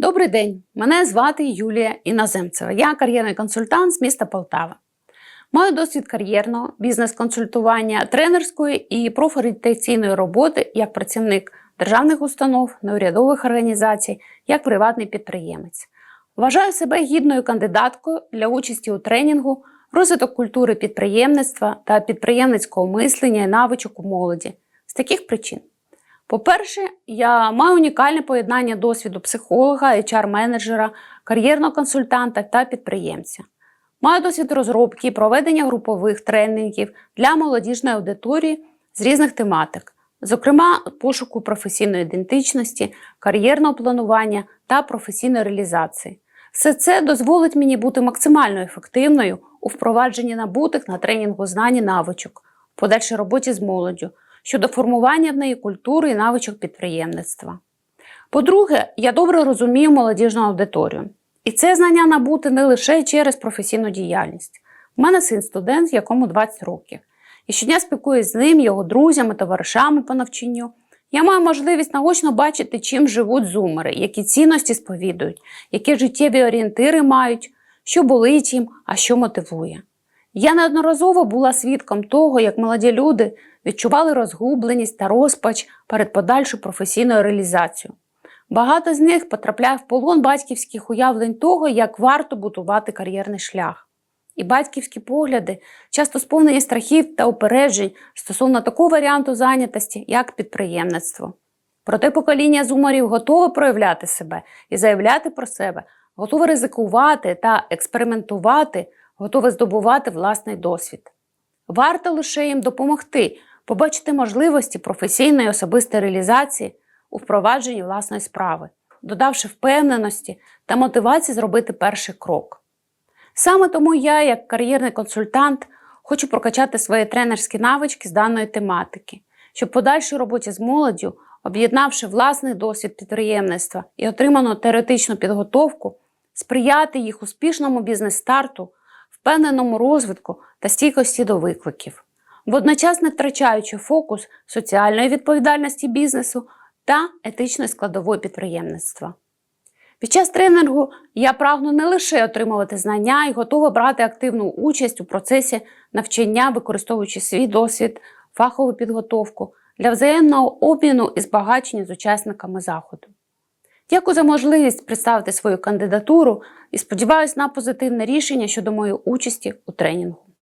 Добрий день, мене звати Юлія Іноземцева. Я кар'єрний консультант з міста Полтава. Маю досвід кар'єрного бізнес-консультування, тренерської і профорієнтаційної роботи як працівник державних установ, неурядових організацій, як приватний підприємець. Вважаю себе гідною кандидаткою для участі у тренінгу, розвиток культури підприємництва та підприємницького мислення і навичок у молоді з таких причин. По-перше, я маю унікальне поєднання досвіду психолога, HR-менеджера, кар'єрного консультанта та підприємця. Маю досвід розробки і проведення групових тренінгів для молодіжної аудиторії з різних тематик, зокрема пошуку професійної ідентичності, кар'єрного планування та професійної реалізації. Все це дозволить мені бути максимально ефективною у впровадженні набутих на тренінгу знань і навичок, в подальшій роботі з молоддю щодо формування в неї культури і навичок підприємництва. По-друге, я добре розумію молодіжну аудиторію. І це знання набути не лише через професійну діяльність. У мене син студент, якому 20 років. І щодня спілкуюсь з ним, його друзями, товаришами по навчанню. Я маю можливість наочно бачити, чим живуть зумери, які цінності сповідують, які життєві орієнтири мають, що болить їм, а що мотивує. Я неодноразово була свідком того, як молоді люди відчували розгубленість та розпач перед подальшою професійною реалізацією. Багато з них потрапляє в полон батьківських уявлень того, як варто будувати кар'єрний шлях. І батьківські погляди часто сповнені страхів та упереджень стосовно такого варіанту зайнятості, як підприємництво. Проте покоління зумерів готове проявляти себе і заявляти про себе, готове ризикувати та експериментувати, готове здобувати власний досвід. Варто лише їм допомогти побачити можливості професійної особистої реалізації у впровадженні власної справи, додавши впевненості та мотивації зробити перший крок. Саме тому я, як кар'єрний консультант, хочу прокачати свої тренерські навички з даної тематики, щоб подальшій роботі з молоддю, об'єднавши власний досвід підприємництва і отриману теоретичну підготовку, сприяти їх успішному бізнес-старту, впевненому розвитку та стійкості до викликів, водночас не втрачаючи фокус соціальної відповідальності бізнесу та етичної складової підприємництва. Під час тренінгу я прагну не лише отримувати знання і готова брати активну участь у процесі навчання, використовуючи свій досвід, фахову підготовку для взаємного обміну і збагачення з учасниками заходу. Дякую за можливість представити свою кандидатуру і сподіваюся на позитивне рішення щодо моєї участі у тренінгу.